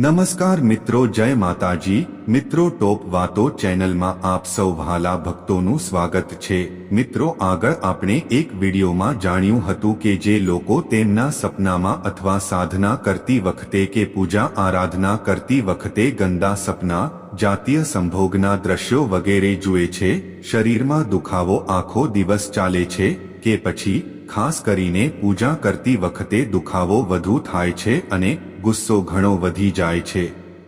નમસ્કાર મિત્રો, જય માતાજી. મિત્રો, ટોપ વાતો ચેનલમાં આપ સૌ વહાલા ભક્તોનું સ્વાગત છે. મિત્રો, આગળ આપણે એક વિડીયોમાં જાણ્યું હતું કે જે લોકો તેમના સપનામાં અથવા સાધના કરતી વખતે કે પૂજા આરાધના કરતી વખતે ગંદા સપના, જાતીય સંભોગના દ્રશ્યો વગેરે જુએ છે, શરીરમાં દુખાવો આખો દિવસ ચાલે છે, કે પછી ખાસ કરીને પૂજા કરતી વખતે દુખાવો વધુ થાય છે અને ગુસ્સો ઘણો વધી જાય છે.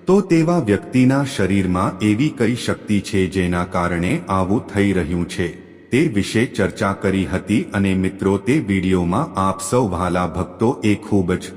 તો તેવા વ્યક્તિના શરીરમાં એવી કઈ શક્તિ છે જેના કારણે આવું થઈ રહ્યું છે? તે વિશે ચર્ચા કરી હતી અને મિત્રો, તે વિડીયોમાં આપ સૌ વાલા ભક્તો એ ખૂબ જ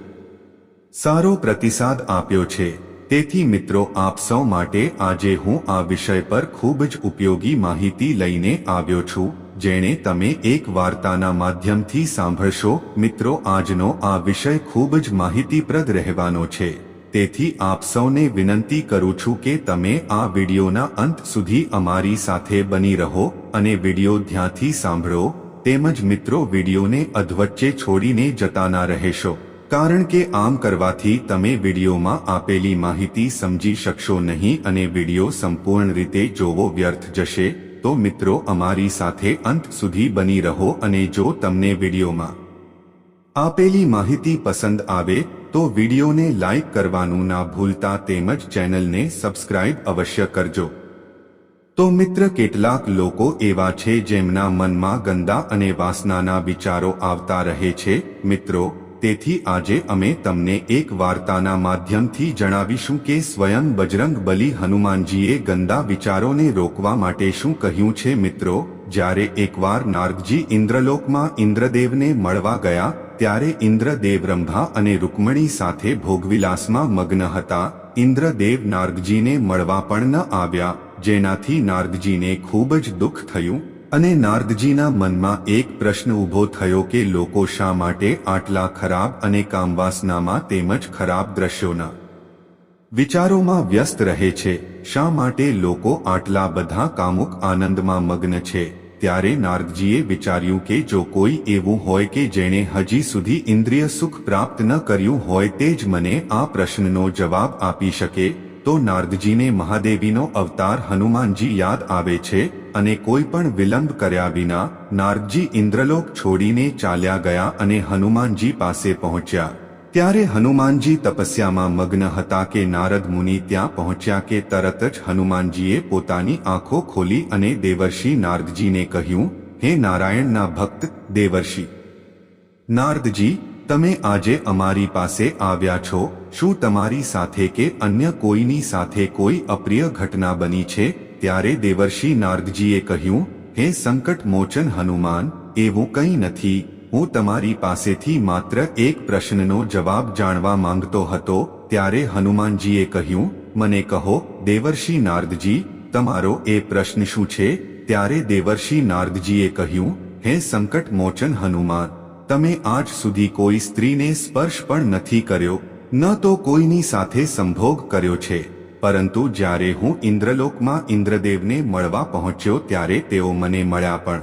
સારો પ્રતિસાદ આપ્યો છે. તેથી મિત્રો, આપ સૌ માટે આજે હું આ વિષય પર ખૂબ જ ઉપયોગી માહિતી લઈને આવ્યો છું. જેણે તમે એક વાર્તાના માધ્યમથી સાંભળશો, મિત્રો આજનો આ વિષય ખૂબ જ માહિતીપ્રદ રહેવાનો છે. તેથી આપ સૌને વિનંતી કરું છું કે તમે આ વિડીયોના અંત સુધી અમારી સાથે બની રહો અને વીડિયો ધ્યાનથી સાંભળો, તેમજ મિત્રો વિડીયોને અધવચ્ચે છોડીને જતા ના રહેશો. કારણ કે આમ કરવાથી તમે વિડીયોમાં આપેલી માહિતી સમજી શકશો નહીં અને વીડિયો સંપૂર્ણ રીતે જોવો વ્યર્થ જશે. તો મિત્રો, અમારી સાથે અંત સુધી બની રહો અને જો તમને વિડીયોમાં આપેલી માહિતી પસંદ આવે, તો વિડીયોને લાઈક કરવાનું ના ભૂલતા તેમજ ચેનલને સબસ્ક્રાઇબ અવશ્ય કરજો. તો મિત્ર, કેટલાક લોકો એવા છે જેમના મનમાં ગંદા અને વાસનાના વિચારો આવતા રહે છે. મિત્રો તેથી આજે અમે તમને એક વાર્તાના માધ્યમથી જણાવીશું કે સ્વયં બજરંગ બલી હનુમાનજીએ ગંદા વિચારોને રોકવા માટે શું કહ્યું છે મિત્રો? જ્યારે એકવાર નારદજી ઇન્દ્રલોકમાં ઇન્દ્રદેવને મળવા ગયા, ત્યારે ઇન્દ્રદેવ રંભા અને રૂકમણી સાથે ભોગવિલાસમાં મગ્ન હતા. ઇન્દ્રદેવ નારદજીને મળવા પણ ન આવ્યા, જેનાથી નારદજીને ખૂબ જ દુઃખ થયું. અને નારદજીના મનમાં એક પ્રશ્ન ઊભો થયો કે લોકો શા માટે આટલા ખરાબ અને કામવાસનામાં તેમજ ખરાબ દ્રશ્યોના વિચારોમાં વ્યસ્ત રહે છે? શા માટે લોકો આટલા બધા કામુક આનંદમાં મગ્ન છે? ત્યારે નારદજીએ વિચાર્યું કે જો કોઈ એવું હોય કે જેણે હજી સુધી ઇન્દ્રિય સુખ પ્રાપ્ત ન કર્યું હોય તે જ મને આ પ્રશ્નનો જવાબ આપી શકે? તો નારદજીને મહાદેવીનો અવતાર હનુમાનજી યાદ આવે છે અને કોઈ પણ વિલંબ કર્યા વિના નારદજી ઇન્દ્રલોક છોડીને ચાલ્યા ગયા અને હનુમાનજી પાસે પહોંચ્યા. ત્યારે હનુમાનજી તપસ્યામાં મગ્ન હતા કે નારદ મુનિ ત્યાં પહોંચ્યા કે તરત જ હનુમાનજીએ પોતાની આંખો ખોલી અને દેવર્ષિ નારદજીને કહ્યું, હે નારાયણના ભક્ત, દેવર્ષિ. નારદજી તમે આજે અમારી પાસે આવ્યા છો, શું તમારી સાથે કે અન્ય કોઈની સાથે કોઈ અપ્રિય ઘટના બની છે? ત્યારે દેવર્ષિ નારદજીએ કહ્યું, હે સંકટ મોચન હનુમાન, એવું કંઈ નથી. હું તમારી પાસેથી માત્ર એક પ્રશ્નનો જવાબ જાણવા માંગતો હતો, ત્યારે હનુમાનજીએ કહ્યું, મને કહો, દેવર્ષિ નારદજી, તમારો એ પ્રશ્ન શું છે? ત્યારે દેવર્ષિ નારદજીએ કહ્યું, હે સંકટ મોચન હનુમાન તમે આજ સુધી કોઈ સ્ત્રીને સ્પર્શ પણ નથી કર્યો, ન તો કોઈની સાથે સંભોગ કર્યો છે. પરંતુ જ્યારે હું ઇન્દ્રલોકમાં ઇન્દ્રદેવને મળવા પહોંચ્યો ત્યારે તેઓ મને મળ્યા પણ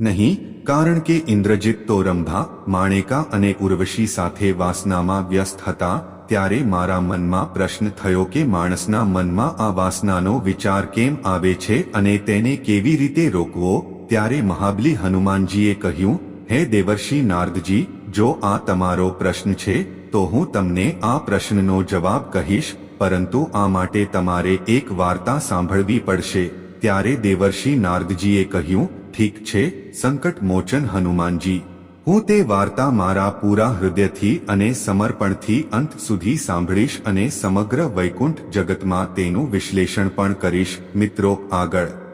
નહીં, કારણ કે ઇન્દ્રજીત તો રંભા, માણેકા અને ઉર્વશી સાથે વાસનામાં વ્યસ્ત હતા, ત્યારે મારા મનમાં પ્રશ્ન થયો કે માણસના મનમાં આ વાસનાનો વિચાર કેમ આવે છે અને તેને કેવી રીતે રોકવો? ત્યારે મહાબલી હનુમાનજીએ કહ્યું હે દેવર્ષિ નારદજી, જો આ તમારો પ્રશ્ન છે, તો હું તમને આ પ્રશ્નનો જવાબ કહીશ, પરંતુ આ માટે તમારે એક વાર્તા સાંભળવી પડશે. ત્યારે દેવર્ષિ નારદજીએ કહ્યું, ઠીક છે, સંકટ મોચન હનુમાનજી. હું તે વાર્તા મારા પૂરા હૃદયથી અને સમર્પણથી અંત સુધી સાંભળીશ અને સમગ્ર વૈકુંઠ જગતમાં તેનું વિશ્લેષણ પણ કરીશ. મિત્રો, આગળ.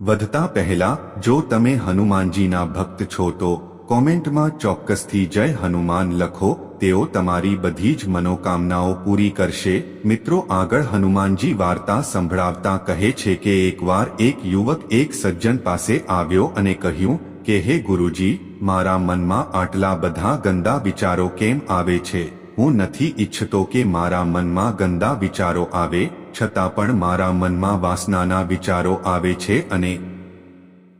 વધતા પહેલા, જો તમે હનુમાનજીના ભક્ત છો તો કોમેન્ટમાં ચોક્કસથી જય હનુમાન લખો, તેઓ તમારી બધી જ મનોકામનાઓ પૂરી કરશે. મિત્રો, આગળ હનુમાનજી વાર્તા સંભળાવતા કહે છે કે એકવાર એક યુવક એક સજ્જન પાસે આવ્યો અને કહ્યું કે, હે ગુરુજી, મારા મનમાં આટલા બધા ગંદા વિચારો કેમ આવે છે? હું નથી ઈચ્છતો કે મારા મનમાં ગંદા વિચારો આવે. છતાં પણ મારા મનમાં વાસનાના વિચારો આવે છે અને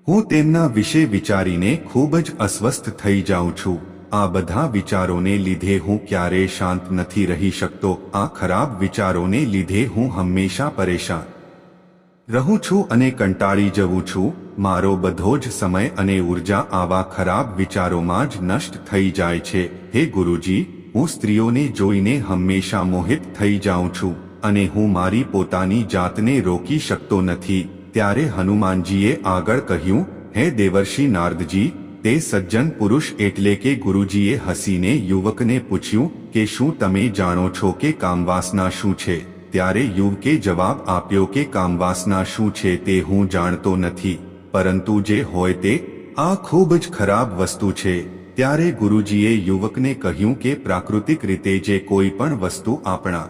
હું તેમના વિશે વિચારીને ખૂબ જ અસ્વસ્થ થઈ જાઉં છું. આ બધા વિચારોને લીધે હું ક્યારેય શાંત નથી રહી શકતો. આ ખરાબ વિચારોને લીધે હું હંમેશા પરેશાન રહું છું અને કંટાળી જવું છું. મારો બધો જ સમય અને ઊર્જા આવા ખરાબ વિચારોમાં જ નષ્ટ થઈ જાય છે. હે ગુરુજી, હું સ્ત્રીઓને જોઈને હંમેશા મોહિત થઈ જાઉં છું. અને હું મારી પોતાની જાતને રોકી શકતો નથી. ત્યારે હનુમાનજીએ આગળ કહ્યું, હે દેવર્ષિ નારદજી, તે સજ્જન પુરુષ એટલે કે ગુરુજીએ હસીને યુવકને પૂછ્યું કે શું તમે જાણો છો કે કામવાસના શું છે? ત્યારે યુવકે જવાબ આપ્યો કે કામવાસના શું છે તે હું જાણતો નથી. પરંતુ જે હોય તે, આ ખૂબ જ ખરાબ વસ્તુ છે. ત્યારે ગુરુજીએ યુવકને કહ્યું કે પ્રાકૃતિક રીતે જે કોઈ પણ વસ્તુ આપણા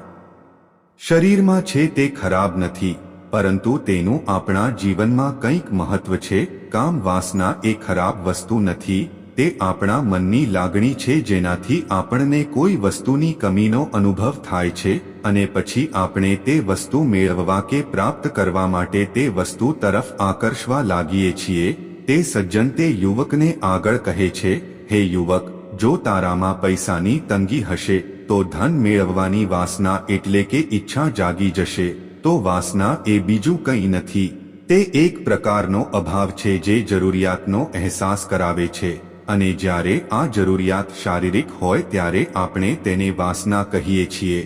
શરીરમાં છે તે ખરાબ નથી, પરંતુ તેનું આપણા જીવનમાં કંઈક મહત્વ છે. કામ વાસના એ ખરાબ વસ્તુ નથી, તે આપણા મનની લાગણી છે જેનાથી આપણને કોઈ વસ્તુની કમીનો અનુભવ થાય છે અને પછી આપણે તે વસ્તુ મેળવવા કે પ્રાપ્ત કરવા માટે તે વસ્તુ તરફ આકર્ષવા લાગીએ છીએ. તે સજ્જન તે યુવકને આગળ કહે છે, હે યુવક, જો તારામાં પૈસાની તંગી હશે તો ધન મેળવવાની વાસના એટલે કે ઈચ્છા જાગી જશે, તો વાસના એ બીજું કંઈ નથી. તે એક પ્રકારનો અભાવ છે જે જરૂરિયાતનો અહેસાસ કરાવે છે, અને જ્યારે આ જરૂરિયાત શારીરિક હોય ત્યારે આપણે તેને વાસના કહીએ છીએ.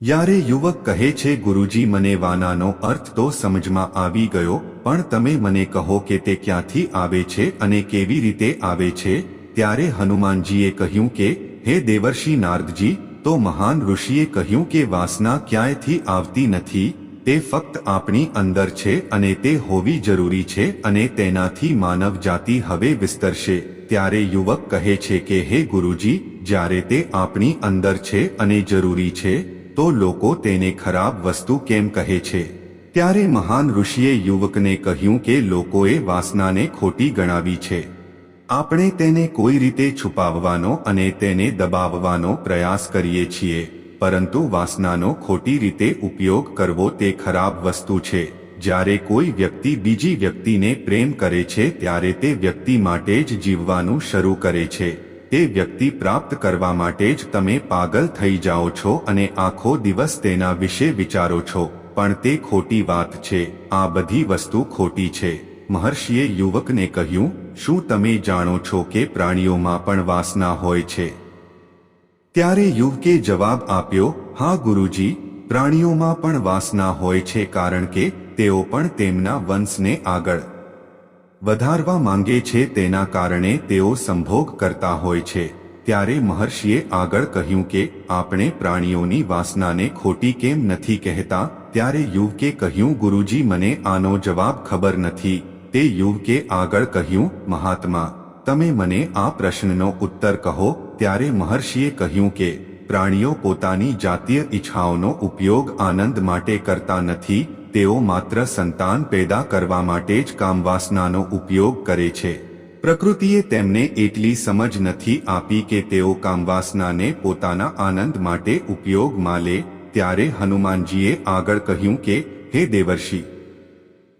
યારે યુવક કહે છે, ગુરુજી, મને વાનાનો અર્થ તો સમજમાં આવી ગયો, પણ તમે મને કહો કે તે ક્યાંથી આવે છે અને કેવી રીતે આવે છે? ત્યારે હનુમાનજીએ કહ્યું કે હે દેવર્ષિ નારદજી, તો મહાન ઋષિએ કહ્યું કે વાસના ક્યાંયથી આવતી નથી, તે ફક્ત આપણી અંદર છે અને તે હોવી જરૂરી છે અને તેનાથી માનવ જાતિ હવે વિસ્તરશે. ત્યારે યુવક કહે છે કે, હે ગુરુજી, જ્યારે તે આપણી અંદર છે અને જરૂરી છે, તો લોકો તેને ખરાબ વસ્તુ કેમ કહે છે? ત્યારે મહાન ઋષિએ યુવકને કહ્યું કે, લોકોએ વાસનાને ખોટી ગણાવી છે. આપણે તેને કોઈ રીતે છુપાવવાનો અને તેને દબાવવાનો પ્રયાસ કરીએ છીએ, પરંતુ વાસનાનો ખોટી રીતે ઉપયોગ કરવો તે ખરાબ વસ્તુ છે. જ્યારે કોઈ વ્યક્તિ બીજી વ્યક્તિને પ્રેમ કરે છે ત્યારે તે વ્યક્તિ માટે જ જીવવાનું શરૂ કરે છે. તે વ્યક્તિ પ્રાપ્ત કરવા માટે જ તમે પાગલ થઈ જાઓ છો અને આખો દિવસ તેના વિશે વિચારો છો. પણ તે ખોટી વાત છે. આ બધી વસ્તુ ખોટી છે. મહર્ષિએ યુવકને કહ્યું શું તમે જાણો છો કે પ્રાણીઓમાં પણ વાસના હોય છે? ત્યારે યુવકે જવાબ આપ્યો, હા, ગુરુજી, પ્રાણીઓમાં પણ વાસના હોય છે કારણ કે તેઓ પણ તેમના વંશને આગળ વધારવા માંગે છે. તેના કારણે તેઓ સંભોગ કરતા હોય છે. ત્યારે મહર્ષિએ આગળ કહ્યું કે, આપણે પ્રાણીઓની વાસનાને ખોટી કેમ નથી કહેતા? ત્યારે યુવકે કહ્યું, ગુરુજી, મને આનો જવાબ ખબર નથી. તે યુવકે આગળ કહ્યું, મહાત્મા, તમે મને આ પ્રશ્નનો ઉત્તર કહો. ત્યારે મહર્ષિએ કહ્યું કે, પ્રાણીઓ પોતાની જાતીય ઈચ્છાઓનો ઉપયોગ આનંદ માટે કરતા નથી, તેઓ માત્ર સંતાન પેદા કરવા માટે જ કામવાસનાનો ઉપયોગ કરે છે. પ્રકૃતિએ તેમને એટલી સમજ નથી આપી કે તેઓ કામવાસનાને પોતાના આનંદ માટે ઉપયોગમાં લે. ત્યારે હનુમાનજીએ આગળ કહ્યું કે, હે દેવર્ષિ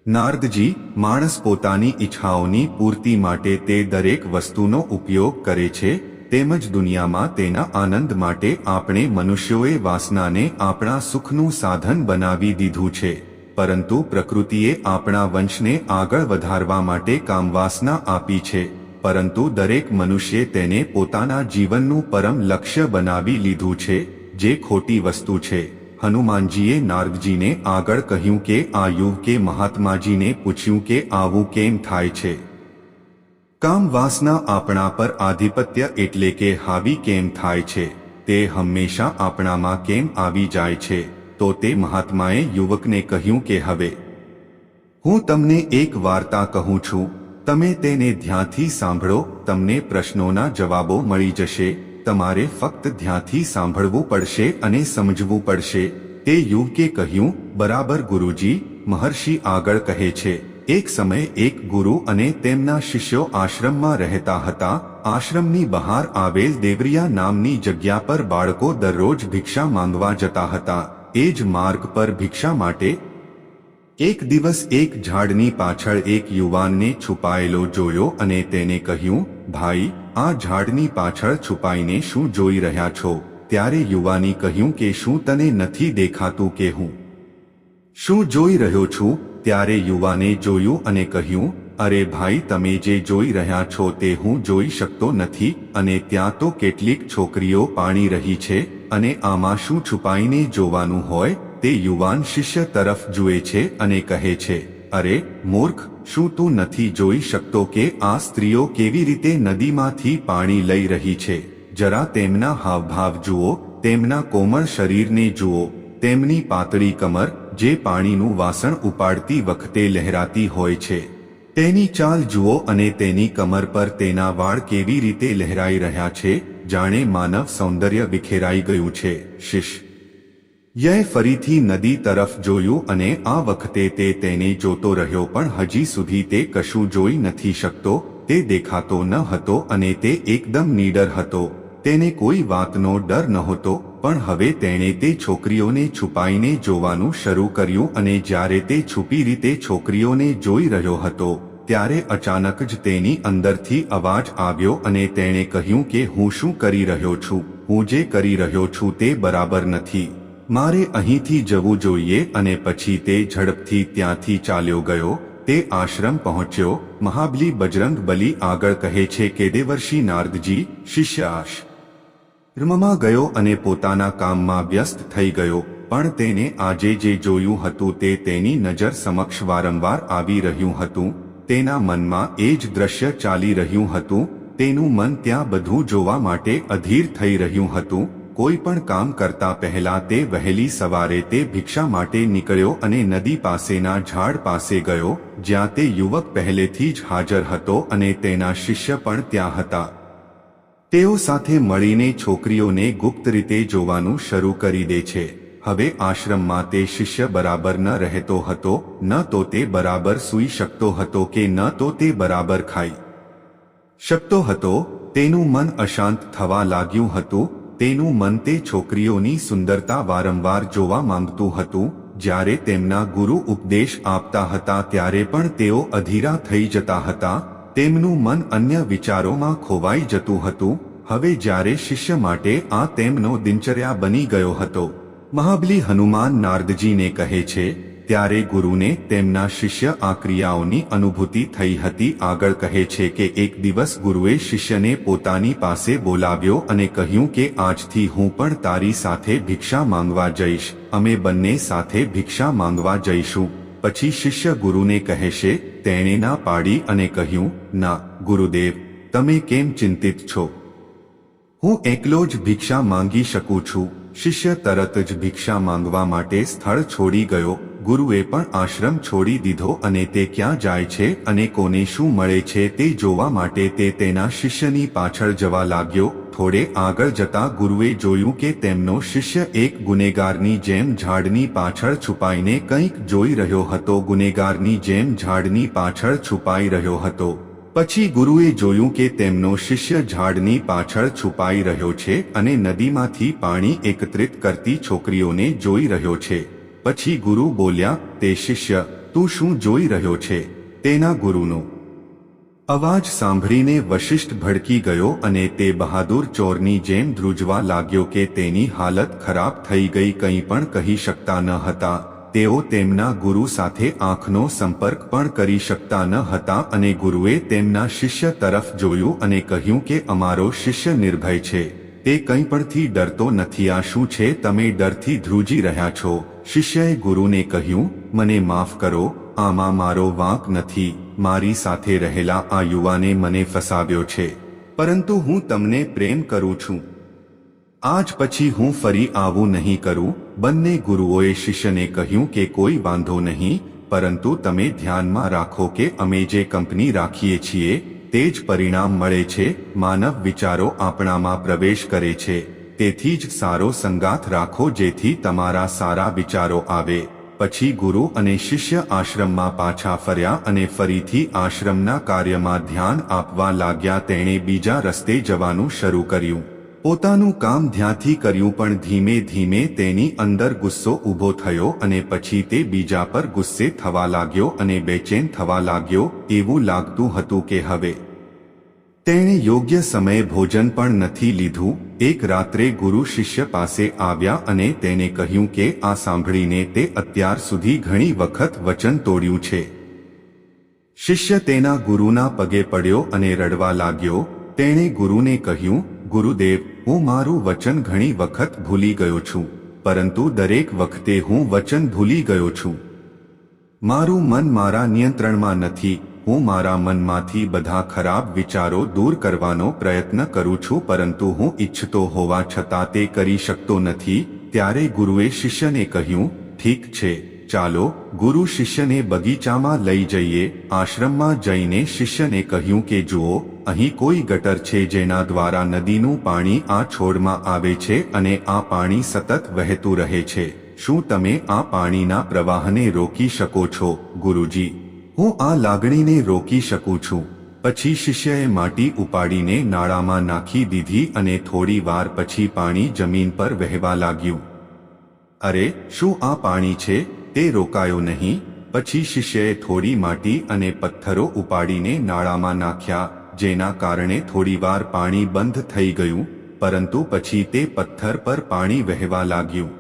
નારદજી, માણસ પોતાની ઈચ્છાઓની પૂર્તિ માટે તે દરેક વસ્તુનો ઉપયોગ કરે છે, તેમજ દુનિયામાં તેના આનંદ માટે આપણે મનુષ્યોએ વાસનાને આપણા સુખનું સાધન બનાવી દીધું છે. પરંતુ પ્રકૃતિએ આપણા વંશને આગળ વધારવા માટે કામવાસના આપી છે, પરંતુ દરેક મનુષ્યે તેને પોતાના જીવનનું પરમ લક્ષ્ય બનાવી લીધું છે, જે ખોટી વસ્તુ છે. હનુમાનજીએ નારદજીને આગળ કહ્યું કે, આ યુવકે મહાત્માજીને પૂછ્યું કે, આવું કેમ થાય છે? કામવાસના આપણા પર આધિપત્ય એટલે કે હાવી કેમ થાય છે? તે હંમેશા આપણામાં કેમ આવી જાય છે? તો તે મહાત્માએ યુવકને કહ્યું કે, હવે હું તમને એક વાર્તા કહું છું. તમે તેને ધ્યાનથી સાંભળો, તમને પ્રશ્નોના જવાબો મળી જશે. તમારે ફક્ત ધ્યાનથી સાંભળવું પડશે અને સમજવું પડશે. તે યુવકે કહ્યું, બરાબર ગુરુજી. મહર્ષિ આગળ કહે છે, એક સમયે એક ગુરુ અને તેમના શિષ્યો આશ્રમમાં રહેતા હતા. આશ્રમની બહાર આવેલ દેવરિયા નામની જગ્યા પર બાળકો દરરોજ ભિક્ષા માંગવા જતા હતા. એ જ માર્ગ પર ભિક્ષા માટે એક દિવસ એક ઝાડની પાછળ એક યુવાનને છુપાયેલો જોયો અને તેને કહ્યું, ભાઈ, આ ઝાડની પાછળ છુપાઈને શું જોઈ રહ્યા છો? ત્યારે યુવાની કહ્યું કે, શું તને નથી દેખાતું કે હું શું જોઈ રહ્યો છું? ત્યારે યુવાને જોયું અને કહ્યું, અરે ભાઈ, તમે જે જોઈ રહ્યા છો તે હું જોઈ શકતો નથી અને ત્યાં તો કેટલીક છોકરીઓ પાણી રહી છે અને આમાં શું છુપાઈને જોવાનું હોય તે યુવાન શિષ્ય તરફ જુએ છે અને કહે છે, અરે, મૂર્ખ, શું તું નથી જોઈ શકતો કે આ સ્ત્રીઓ કેવી રીતે નદીમાંથી પાણી લઈ રહી છે? જરા તેમના હાવભાવ જુઓ, તેમના કોમળ શરીરને જુઓ. તેમની પાતળી કમર, જે પાણીનું વાસણ ઉપાડતી વખતે લહેરાતી હોય છે. તેની ચાલ જુઓ અને તેની કમર પર તેના વાળ કેવી રીતે લહેરાઈ રહ્યા છે, જાણે માનવ સૌંદર્ય વિખેરાઈ ગયું છે. શિશ યે ફરીથી નદી તરફ જોયું અને આ વખતે તે તેને જોતો રહ્યો પણ હજી સુધી તે કશું જોઈ નથી શકતો, તે દેખાતો ન હતો અને તે એકદમ નીડર હતો. તેને કોઈ વાતનો ડર નહોતો, પણ હવે તેણે તે છોકરીઓને છુપાઈને જોવાનું શરૂ કર્યું અને જ્યારે તે છુપી રીતે છોકરીઓને જોઈ રહ્યો હતો, ત્યારે અચાનક જ તેની અંદરથી અવાજ આવ્યો અને તેણે કહ્યું કે હું શું કરી રહ્યો છું, હું જે કરી રહ્યો છું તે બરાબર નથી. મારે અહીંથી જવું જોઈએ અને પછી તે ઝડપથી ત્યાંથી ચાલ્યો ગયો, તે આશ્રમ પહોંચ્યો, મહાબલી બજરંગ બલી આગળ કહે છે કે દેવર્ષિ નારદજી શિષ્ય આશ રમમાં ગયો અને પોતાના કામમાં વ્યસ્ત થઈ ગયો, પણ તેને આજે જે જોયું હતું તે તેની નજર સમક્ષ વારંવાર આવી રહ્યું હતું, તેના મનમાં એ જ દ્રશ્ય ચાલી રહ્યું હતું, તેનું મન ત્યાં બધું જોવા માટે અધીર થઈ રહ્યું હતું કોઈ પણ કામ કરતા પહેલા તે વહેલી સવારે તે ભિક્ષા માટે નીકળ્યો અને નદી પાસેના ઝાડ પાસે ગયો, જ્યાં તે યુવક પહેલેથી જ હાજર હતો અને તેના શિષ્ય પણ ત્યાં હતા. તેઓ સાથે મળીને છોકરીઓને ગુપ્ત રીતે જોવાનું શરૂ કરી દે છે. હવે આશ્રમમાં તે શિષ્ય બરાબર ન રહેતો હતો, ન તો તે બરાબર સૂઈ શકતો હતો કે ન તો તે બરાબર ખાઈ શકતો હતો. તેનું મન અશાંત થવા લાગ્યું હતું તેનું મન તે છોકરીઓની સુંદરતા વારંવાર જોવા માંગતું હતું, જ્યારે તેમના ગુરુ ઉપદેશ આપતા હતા ત્યારે પણ તેઓ અધીરા થઈ જતા હતા, તેમનું મન અન્ય વિચારોમાં ખોવાઈ જતું હતું, હવે જ્યારે શિષ્ય માટે આ તેમનો દિનચર્યા બની ગયો હતો. મહાબલી હનુમાન નારદજીને કહે છે ત્યારે ગુરુને તેમના શિષ્ય આ ક્રિયાઓની અનુભૂતિ થઈ હતી. આગળ કહે છે કે એક દિવસ ગુરુએ શિષ્યને પોતાની પાસે બોલાવ્યો અને કહ્યું કે આજથી હું પણ તારી સાથે ભિક્ષા માંગવા જઈશ. અમે બંને સાથે ભિક્ષા માંગવા જઈશું. પછી શિષ્ય ગુરુને કહેશે, તેણે ના પાડી અને કહ્યું, ના, ગુરુદેવ, તમે કેમ ચિંતિત છો? હું એકલો જ ભિક્ષા માંગી શકું છું. શિષ્ય તરત જ ભિક્ષા માંગવા માટે સ્થળ છોડી ગયો. ગુરુએ પણ આશ્રમ છોડી દીધો અને તે ક્યાં જાય છે અને કોને શું મળે છે તે જોવા માટે તે તેના શિષ્યની પાછળ જવા લાગ્યો. થોડે આગળ જતા ગુરુએ જોયું કે તેમનો શિષ્ય એક ગુનેગારની જેમ ઝાડની પાછળ છુપાઈને કંઈક જોઈ રહ્યો હતો. ગુનેગારની જેમ ઝાડની પાછળ છુપાઈ રહ્યો હતો. પછી ગુરુએ જોયું કે તેમનો શિષ્ય ઝાડની પાછળ છુપાઈ રહ્યો છે અને નદીમાંથી પાણી એકત્રિત કરતી છોકરીઓને જોઈ રહ્યો છે. પછી ગુરુ બોલ્યા, તે શિષ્ય, તું શું જોઈ રહ્યો છે? તેના ગુરુનો. અવાજ સાંભળીને વશિષ્ઠ ભડકી ગયો અને તે બહાદુર ચોરની જેમ ધ્રુજવા લાગ્યો કે તેની હાલત ખરાબ થઈ ગઈ કંઈ પણ કહી શકતા ન હતા. તેઓ તેમના ગુરુ સાથે આંખનો સંપર્ક પણ કરી શકતા ન હતા અને ગુરુએ તેમના શિષ્ય તરફ જોયું અને કહ્યું કે અમારો શિષ્ય નિર્ભય છે. તે કંઈ પણથી ડરતો નથી. આ શું છે? તમે ડરથી ધ્રુજી રહ્યા છો. શિષ્યએ ગુરુને કહ્યું, મને માફ કરો. આમાં મારો વાંક નથી. મારી સાથે રહેલા આ યુવાને મને ફસાવ્યો છે. પરંતુ હું તમને પ્રેમ કરું છું. આજ પછી હું ફરી આવું નહીં કરું. બંને ગુરુઓએ શિષ્યને કહ્યું કે, કોઈ વાંધો નહીં. પરંતુ તમે ધ્યાનમાં રાખો કે અમે જે કંપની રાખીએ છીએ તે જ પરિણામ મળે છે, માનવ વિચારો આપણામાં પ્રવેશ કરે છે. તેથી જ સારો સંગાથ રાખો જેથી તમારા સારા વિચારો આવે. પછી ગુરુ અને શિષ્ય આશ્રમમાં પાછા ફર્યા અને ફરીથી આશ્રમના કાર્યમાં ધ્યાન આપવા લાગ્યા, તેણે બીજા રસ્તે જવાનું શરૂ કર્યું. પોતાનું કામ ધ્યાંથી કર્યું પણ ધીમે ધીમે તેની અંદર ગુસ્સો ઊભો થયો અને પછી તે બીજા પર ગુસ્સે થવા લાગ્યો અને બેચેન થવા લાગ્યો એવું લાગતું હતું કે હવે તેણે યોગ્ય સમયે ભોજન પણ નથી લીધું. એક રાત્રે ગુરુ શિષ્ય પાસે આવ્યા અને તેને કહ્યું કે આ સાંભળીને તે અત્યાર સુધી ઘણી વખત વચન તોડ્યું છે. શિષ્ય તેના ગુરુના પગે પડ્યો અને રડવા લાગ્યો. તેણે ગુરુને કહ્યું ગુરુદેવ, હું મારું વચન ઘણી વખત ભૂલી ગયો છું, પરંતુ દરેક વખતે હું વચન ભૂલી ગયો છું. મારું મન મારા નિયંત્રણમાં નથી, હું મારા મનમાંથી બધા ખરાબ વિચારો દૂર કરવાનો પ્રયત્ન કરું છું, પરંતુ હું ઈચ્છતો હોવા છતાં તે કરી શકતો નથી, ત્યારે ગુરુએ શિષ્યને કહ્યું, ઠીક છે, ચાલો, ગુરુ શિષ્યને બગીચામાં લઈ જઈએ. આશ્રમમાં જઈને શિષ્યને કહ્યું કે, જુઓ અહીં કોઈ ગટર છે જેના દ્વારા નદીનું પાણી આ છોડમાં આવે છે અને આ પાણી સતત વહેતું રહે છે. શું તમે આ પાણીના પ્રવાહને રોકી શકો છો, ગુરુજી? હું આ લાગણીને રોકી શકું છું. પછી શિષ્યએ માટી ઉપાડીને નાળામાં નાખી દીધી અને થોડી વાર પછી પાણી જમીન પર વહેવા લાગ્યું. અરે, શું આ પાણી છે? તે રોકાયો નહીં. પછી શિષ્યએ થોડી માટી અને પથ્થરો ઉપાડીને નાળામાં નાખ્યા. જેના કારણે થોડીવાર પાણી બંધ થઈ ગયું, પરંતુ પછી તે પથ્થર પર પાણી વહેવા લાગ્યું.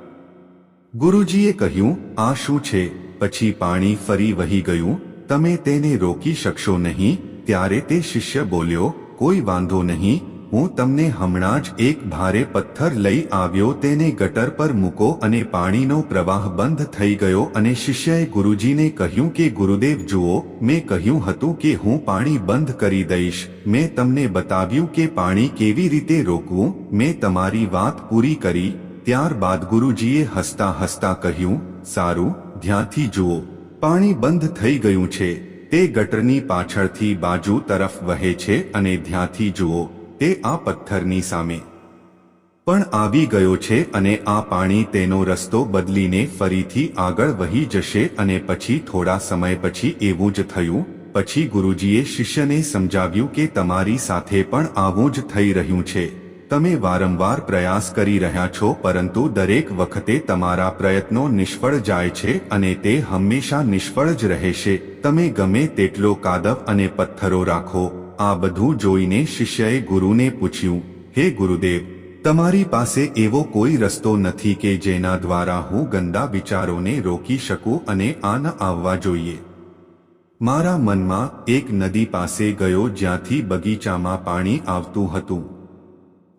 ગુરુજીએ કહ્યું, આ શું છે? પછી પાણી ફરી વહી ગયું, તમે તેને રોકી શકશો નહીં? ત્યારે તે શિષ્ય બોલ્યો, કોઈ વાંધો નહીં હું તમને હમણાં જ એક ભારે પથ્થર લઈ આવ્યો તેને ગટર પર મૂકો અને પાણીનો પ્રવાહ બંધ થઈ ગયો અને શિષ્યએ ગુરુજીને કહ્યું કે, ગુરુદેવ, જુઓ, મેં કહ્યું હતું કે હું પાણી બંધ કરી દઈશ. મેં તમને બતાવ્યું કે પાણી કેવી રીતે રોકવું. મેં તમારી વાત પૂરી કરી. ત્યારબાદ ગુરુજીએ હસતા હસતા કહ્યું, સારું, ધ્યાનથી જુઓ. પાણી બંધ થઈ ગયું છે. તે ગટરની પાછળથી બાજુ તરફ વહે છે અને ધ્યાનથી જુઓ. તે આ પથ્થરની સામે. પણ આવી ગયો છે અને આ પાણી તેનો રસ્તો બદલીને ફરીથી આગળ વહી જશે અને પછી થોડા સમય પછી એવું જ થયું. પછી ગુરુજીએ શિષ્યને સમજાવ્યું કે તમારી સાથે પણ આવું જ થઈ રહ્યું છે. તમે વારંવાર પ્રયાસ કરી રહ્યા છો, પરંતુ દરેક વખતે તમારા પ્રયત્નો નિષ્ફળ જાય છે અને તે હંમેશા નિષ્ફળ જ રહેશે. તમે ગમે તેટલો કાદવ અને પથ્થરો રાખો. આ બધું જોઈને શિષ્યએ ગુરુને પૂછ્યું, હે ગુરુદેવ, તમારી પાસે એવો કોઈ રસ્તો નથી કે જેના દ્વારા હું ગંદા વિચારોને રોકી શકું અને આ ન આવવા જોઈએ? મારા મનમાં એક નદી પાસે ગયો જ્યાંથી બગીચામાં પાણી આવતું હતું.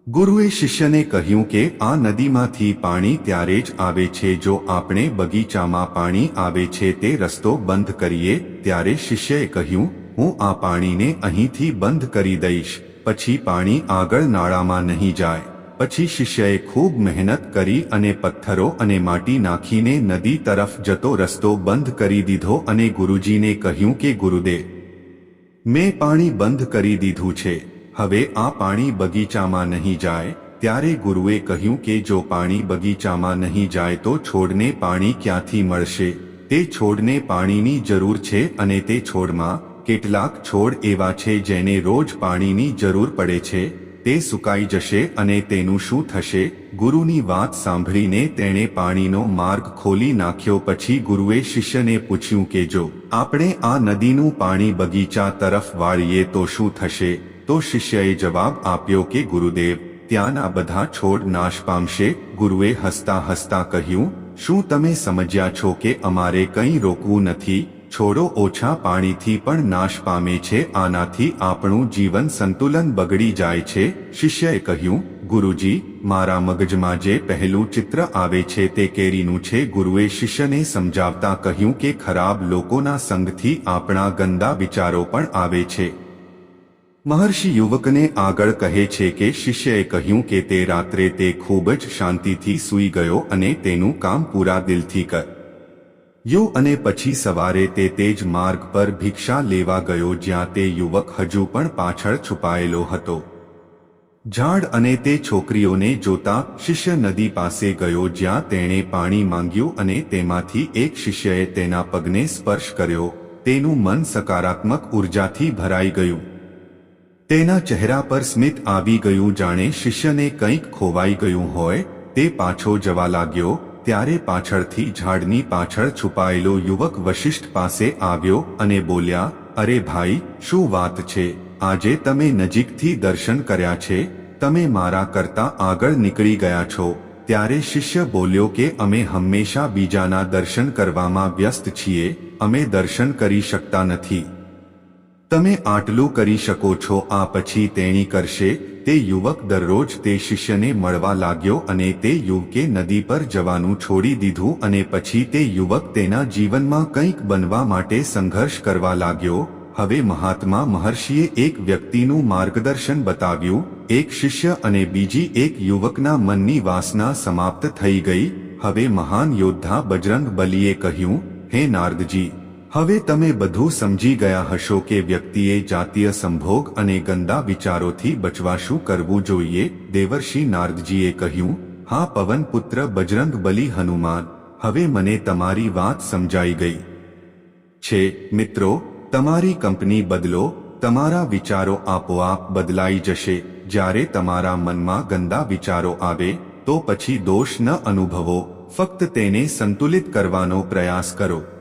ગુરુએ શિષ્યને કહ્યું કે આ નદીમાંથી પાણી ત્યારે જ આવે છે જો આપણે બગીચામાં પાણી આવે છે તે રસ્તો બંધ કરીએ, ત્યારે શિષ્યએ કહ્યું હું આ પાણીને અહીંથી બંધ કરી દઈશ, પછી પાણી આગળ નાળામાં નહીં જાય. પછી શિષ્યએ ખૂબ મહેનત કરી અને પથ્થરો અને માટી નાખીને નદી તરફ જતો રસ્તો બંધ કરી દીધો અને ગુરુજીને કહ્યું કે ગુરુદેવ મેં પાણી બંધ કરી દીધું છે. હવે આ પાણી બગીચામાં નહીં જાય. ત્યારે ગુરુએ કહ્યું કે, જો પાણી બગીચામાં નહીં જાય તો છોડને પાણી ક્યાંથી મળશે? તે છોડને પાણીની જરૂર છે અને તે છોડમાં કેટલાક છોડ એવા છે જેને રોજ પાણીની જરૂર પડે છે, તે સુકાઈ જશે અને તેનું શું થશે? ગુરુની વાત સાંભળીને તેણે પાણીનો માર્ગ ખોલી નાખ્યો પછી ગુરુએ શિષ્યને પૂછ્યું કે, જો આપણે આ નદીનું પાણી બગીચા તરફ વાળીએ તો શું થશે? તો શિષ્યએ જવાબ આપ્યો કે, ગુરુદેવ ત્યાંના બધા છોડ નાશ પામશે. ગુરુએ હસતા હસતા કહ્યું, શું તમે સમજ્યા છો કે અમારે કંઈ રોકવું નથી? છોડો ઓછા પાણીથી પણ નાશ પામે છે, આનાથી આપણું જીવન સંતુલન બગડી જાય છે, શિષ્યએ કહ્યું, ગુરુજી, મારા મગજમાં જે પહેલું ચિત્ર આવે છે તે કેરીનું છે. ગુરુએ શિષ્યને સમજાવતા કહ્યું કે ખરાબ લોકોના સંગથી આપણા ગંદા વિચારો પણ આવે છે. મહર્ષિ યુવકને આગળ કહે છે કે શિષ્યએ કહ્યું કે તે રાત્રે તે ખૂબ જ શાંતિથી સૂઈ ગયો અને તેનું કામ પૂરા દિલથી કર. યો અને પછી સવારે તે તે જ માર્ગ પર ભિક્ષા લેવા ગયો જ્યાં તે યુવક હજુ પણ પાછળ છુપાયેલો હતો. ઝાડ અને તે છોકરીઓને જોતા શિષ્ય નદી પાસે ગયો જ્યાં તેણે પાણી માંગ્યું અને તેમાંથી એક શિષ્યએ તેના પગને સ્પર્શ કર્યો. તેનું મન સકારાત્મક ઉર્જાથી ભરાઈ ગયું. તેના ચહેરા પર સ્મિત આવી ગયું જાણે શિષ્યને કંઈક ખોવાઈ ગયું હોય, તે પાછો જવા લાગ્યો ત્યારે પાછળથી ઝાડની પાછળ છુપાયેલો યુવક વશિષ્ઠ પાસે આવ્યો અને બોલ્યા, અરે ભાઈ, શું વાત છે? આજે તમે નજીકથી દર્શન કર્યા છે? તમે મારા કરતા આગળ નીકળી ગયા છો. ત્યારે શિષ્ય બોલ્યો કે, અમે હંમેશા બીજાના દર્શન કરવામાં વ્યસ્ત છીએ. અમે દર્શન કરી શકતા નથી. તમે આટલું કરી શકો છો, આ પછી તેણી કરશે? તે યુવક દરરોજ તે શિષ્યને મળવા લાગ્યો અને તે યુવકે નદી પર જવાનું છોડી દીધું અને પછી તે યુવક તેના જીવનમાં કંઈક બનવા માટે સંઘર્ષ કરવા લાગ્યો. હવે મહાત્મા મહર્ષિએ એક વ્યક્તિનું માર્ગદર્શન બતાવ્યું. એક શિષ્ય અને બીજી એક યુવકના મનની વાસના સમાપ્ત થઈ ગઈ. હવે મહાન યોદ્ધા બજરંગ બલીએ કહ્યું, હે નારદજી હવે તમે બધું સમજી ગયા હશો કે વ્યક્તિએ જાતીય સંભોગ અને ગંદા વિચારોથી બચવા શું કરવું જોઈએ, દેવર્ષિ નારદજીએ કહ્યું, હા પવન પુત્ર બજરંગ બલી હનુમાન, હવે મને તમારી વાત સમજાઈ ગઈ. છે, મિત્રો, તમારી કંપની બદલો, તમારા વિચારો આપોઆપ બદલાઈ જશે, જ્યારે તમારા મનમાં ગંદા વિચારો આવે, તો પછી દોષ ન અનુભવો, ફક્ત તેને સંતુલિત કરવાનો પ્રયાસ કરો.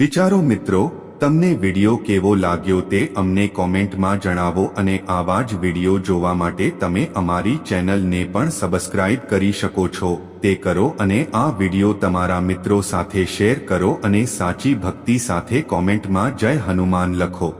વિચારો મિત્રો, તમને વીડિયો કેવો લાગ્યો તે અમને કોમેન્ટમાં જણાવો અને આવા જ વિડિયો જોવા માટે તમે અમારી ચેનલને પણ સબસ્ક્રાઇબ કરી શકો છો. તે કરો અને આ વીડિયો તમારા મિત્રો સાથે શેર કરો અને સાચી ભક્તિ સાથે કોમેન્ટમાં જય હનુમાન લખો.